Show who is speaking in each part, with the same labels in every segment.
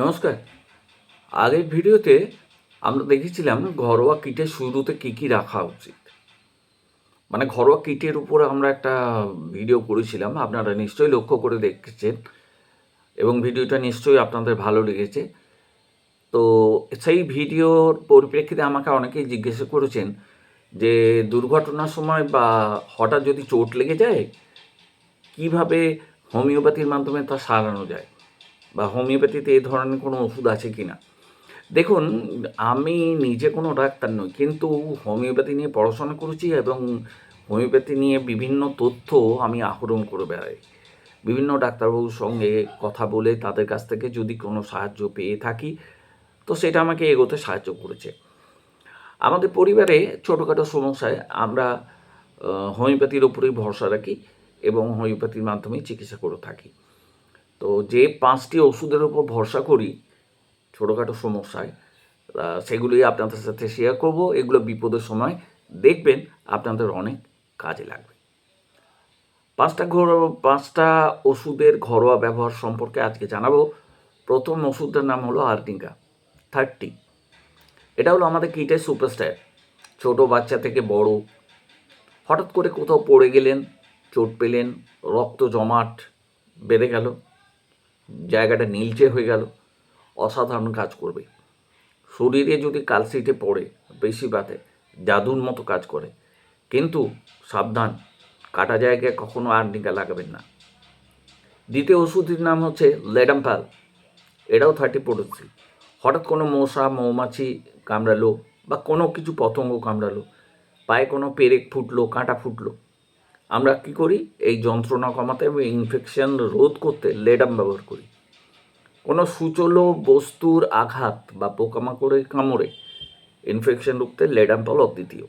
Speaker 1: নমস্কার। আগের ভিডিওতে আমরা দেখেছিলাম ঘরোয়া কিটের শুরুতে কী কী রাখা উচিত। মানে ঘরোয়া কিটের উপর আমরা একটা ভিডিও করেছিলাম, আপনারা নিশ্চয়ই লক্ষ্য করে দেখেছেন এবং ভিডিওটা নিশ্চয়ই আপনাদের ভালো লেগেছে। তো সেই ভিডিওর পরিপ্রেক্ষিতে আমাকে অনেকেই জিজ্ঞাসা করেছেন যে দুর্ঘটনার সময় বা হঠাৎ যদি চোট লেগে যায়, কীভাবে হোমিওপ্যাথির মাধ্যমে তা সারানো যায়? বা হোমিওপ্যাথিতে এই ধরনের কোনো ওষুধ আছে কি না? দেখুন, আমি নিজে কোনো ডাক্তার নই, কিন্তু হোমিওপ্যাথি নিয়ে পড়াশোনা করেছি এবং হোমিওপ্যাথি নিয়ে বিভিন্ন তথ্য আমি আহরণ করে বেড়াই। বিভিন্ন ডাক্তারবাবুর সঙ্গে কথা বলে তাদের কাছ থেকে যদি কোনো সাহায্য পেয়ে থাকি, তো সেটা আমাকে এগোতে সাহায্য করেছে। আমাদের পরিবারে ছোটোখাটো সমস্যায় আমরা হোমিওপ্যাথির ওপরেই ভরসা রাখি এবং হোমিওপ্যাথির মাধ্যমেই চিকিৎসা করে থাকি। তো যে পাঁচটি ওষুধের উপর ভরসা করি ছোটোখাটো সমস্যায় আহ, সেগুলোই আপনাদের সাথে শেয়ার করব। এগুলো বিপদের সময় দেখবেন আপনাদের অনেক কাজে লাগবে। পাঁচটা ঘর পাঁচটা ওষুধের ঘরোয়া ব্যবহার সম্পর্কে আজকে জানাব। প্রথম ওষুধটার নাম হলো আর্টিঙ্গা থার্টি এটা হলো আমাদের কিটের সুপারস্টার ছোট বাচ্চা থেকে বড়। হঠাৎ করে কোথাও পড়ে গেলেন চোট পেলেন রক্ত জমাট বেড়ে গেল। জায়গাটা নীলচে হয়ে গেল। অসাধারণ কাজ করবে। শরীরে যদি কালসিটে পড়ে, বেশি বাতে, জাদুর মতো কাজ করে। কিন্তু সাবধান, কাটা জায়গায় কখনো আর্নিকা লাগাবেন না। দ্বিতীয় ওষুধটির নাম হচ্ছে লেডাম্পাল এটাও থার্টি পোটেন্সি হঠাৎ কোনো মশা, মৌমাছি কামড়ালো বা কোনো কিছু পতঙ্গ কামড়ালো, পায়ে কোনো পেরেক ফুটলো, কাঁটা ফুটলো আমরা কি করি? এই যন্ত্রণা কমাতে এবং ইনফেকশন রোধ করতে লেডাম ব্যবহার করি। কোনো সুচলো বস্তুর আঘাত বা পোকামাকড়ের কামড়ে ইনফেকশন রুখতে লেডাম লেডাম্পল অদ্বিতীয়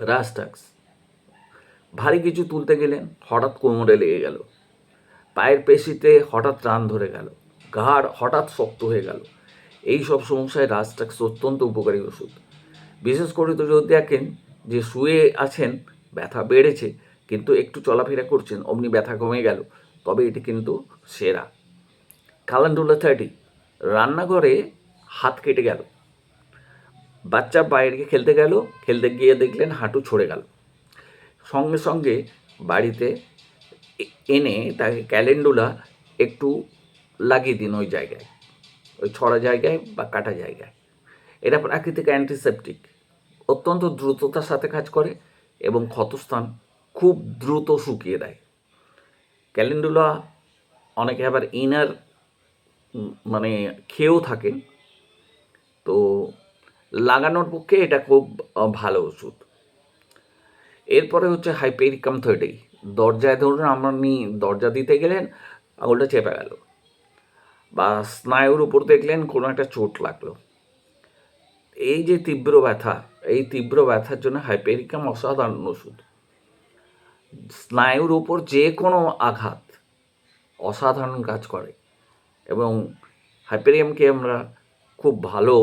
Speaker 1: রাস্টাক্স ভারী কিছু তুলতে গেলেন হঠাৎ কোমরে লেগে গেল। পায়ের পেশিতে হঠাৎ টান ধরে গেল। ঘাড় হঠাৎ শক্ত হয়ে গেল। এই সব সমস্যায় রাস্টাক্স অত্যন্ত উপকারী ওষুধ। বিশেষ করে তো যদি দেখেন যে শুয়ে আছেন ব্যথা বেড়েছে, কিন্তু একটু চলাফেরা করছেন, অমনি ব্যথা কমে গেল, তবে এটি কিন্তু সেরা। কালান্ডুলা থার্টি রান্নাঘরে হাত কেটে গেল। বাচ্চা বাইরে খেলতে গেল, খেলতে গিয়ে দেখলেন হাঁটু ছড়ে গেল। সঙ্গে সঙ্গে বাড়িতে এনে তাকে ক্যালেন্ডুলা একটু লাগিয়ে দিন ওই জায়গায়, ওই ছড়া জায়গায় বা কাটা জায়গায়। এটা প্রাকৃতিক অ্যান্টিসেপটিক অত্যন্ত দ্রুততার সাথে কাজ করে। এবং ক্ষতস্থান খুব দ্রুত শুকিয়ে দেয়। ক্যালেন্ডুলা অনেকে আবার ইনার মানে খেয়েও থাকেন তো লাগানোর পক্ষে এটা খুব ভালো ওষুধ। এরপরে হচ্ছে হাইপেরিকাম থার্টি দরজায় ধরুন আপনি দরজা দিতে গেলেন, আঙুলটা চেপে গেল বা স্নায়ুর উপর দেখলেন কোনো একটা চোট লাগল। এই যে তীব্র ব্যথা এই তীব্র ব্যথার জন্য হাইপেরিকাম অসাধারণ ওষুধ। স্নায়ুর উপর যে কোনো আঘাত অসাধারণ কাজ করে এবং হাইপেরিয়ামকে আমরা খুব ভালো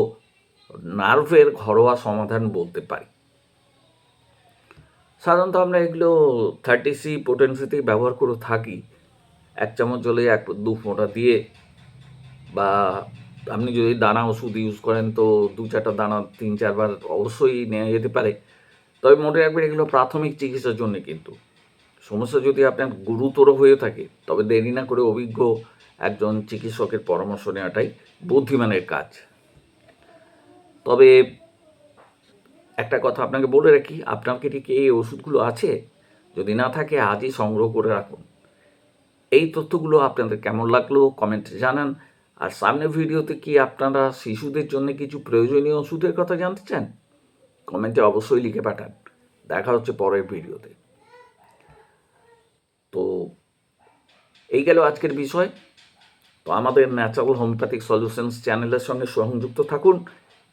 Speaker 1: নার্ভের ঘরোয়া সমাধান বলতে পারি। সাধারণত আমরা এগুলো থার্টি সি পোটেন্সিতে ব্যবহার করে থাকি। এক চামচ জলে এক দু ফোঁটা দিয়ে বা আপনি যদি দানা ওষুধ ইউজ করেন তো দু চারটা দানা তিন চারবার অবশ্যই নেওয়া যেতে পারে। তবে মনে রাখবেন এগুলো প্রাথমিক চিকিৎসার জন্য কিন্তু। সমস্যা যদি আপনার গুরুতর হয়ে থাকে, তবে দেরি না করে অভিজ্ঞ একজন চিকিৎসকের পরামর্শ নেওয়াটাই বুদ্ধিমানের কাজ। তবে একটা কথা আপনাকে বলে রাখি আপনার কি ঠিক এই ওষুধগুলো আছে? যদি না থাকে আজই সংগ্রহ করে রাখুন। এই তথ্যগুলো আপনাদের কেমন লাগল কমেন্টে জানান। আর সামনের ভিডিওতে কি আপনারা শিশুদের জন্য কিছু প্রয়োজনীয় ওষুধের কথা জানতে চান? কমেন্টে অবশ্যই লিখে পাঠান। দেখা হচ্ছে পরের ভিডিওতে। তো, এই গেল আজকের বিষয়। তো আমাদের ন্যাচারাল হোমিওপ্যাথিক সলিউশনস চ্যানেলের সঙ্গে সংযুক্ত থাকুন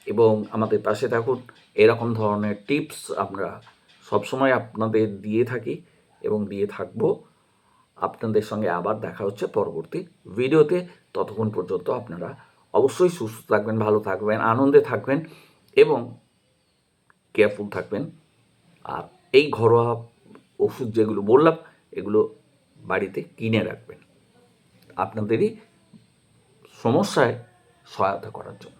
Speaker 1: এবং আমাদের পাশে থাকুন। এরকম ধরনের টিপস আমরা সবসময় আপনাদের দিয়ে থাকি এবং দিয়ে থাকব। আপনাদের সঙ্গে আবার দেখা হচ্ছে পরবর্তী ভিডিওতে। ততক্ষণ পর্যন্ত আপনারা অবশ্যই সুস্থ থাকবেন, ভালো থাকবেন, আনন্দে থাকবেন এবং কেয়ারফুল থাকবেন। আর এই ঘরোয়া ওষুধ যেগুলো বললাম, এগুলো বাড়িতে কিনে রাখবেন। আপনাদেরই সমস্যায় সহায়তা করার জন্য।